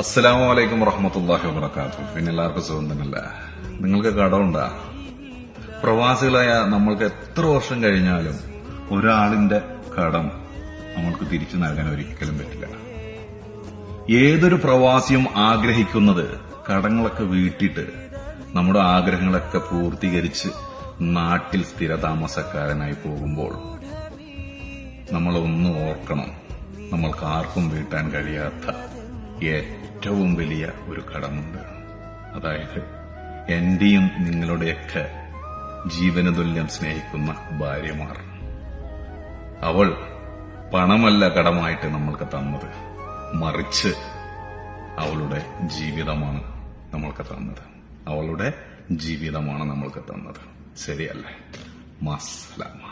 അസ്സലാമു അലൈക്കും വറഹമത്തല്ലാഹി വബർക്കാത്തു പിന്നെ എല്ലാവർക്കും സുഖം തന്നെയല്ല? നിങ്ങൾക്ക് കടമുണ്ടാ? പ്രവാസികളായ നമ്മൾക്ക് എത്ര വർഷം കഴിഞ്ഞാലും ഒരാളിന്റെ കടം നമ്മൾക്ക് തിരിച്ചു നൽകാൻ ഒരിക്കലും പറ്റില്ല. ഏതൊരു പ്രവാസിയും ആഗ്രഹിക്കുന്നത് കടങ്ങളൊക്കെ വീട്ടിട്ട് നമ്മുടെ ആഗ്രഹങ്ങളൊക്കെ പൂർത്തീകരിച്ച് നാട്ടിൽ സ്ഥിരതാമസക്കാരനായി പോകുമ്പോൾ നമ്മൾ ഒന്ന് ഓർക്കണം നമ്മൾക്ക് ആർക്കും വീട്ടാൻ കഴിയാത്ത ഏറ്റവും വലിയ ഒരു കടമുണ്ട്. അതായത് എന്റെയും നിങ്ങളുടെയൊക്കെ ജീവനതുല്യം സ്നേഹിക്കുന്ന ഭാര്യമാർ. അവൾ പണമല്ല കടമായിട്ട് നമ്മൾക്ക് തന്നത്. മറിച്ച് അവളുടെ ജീവിതമാണ് നമ്മൾക്ക് തന്നത്. അവളുടെ ജീവിതമാണ് നമ്മൾക്ക് തന്നത്. ശരിയല്ലേ? മസ്സലാമ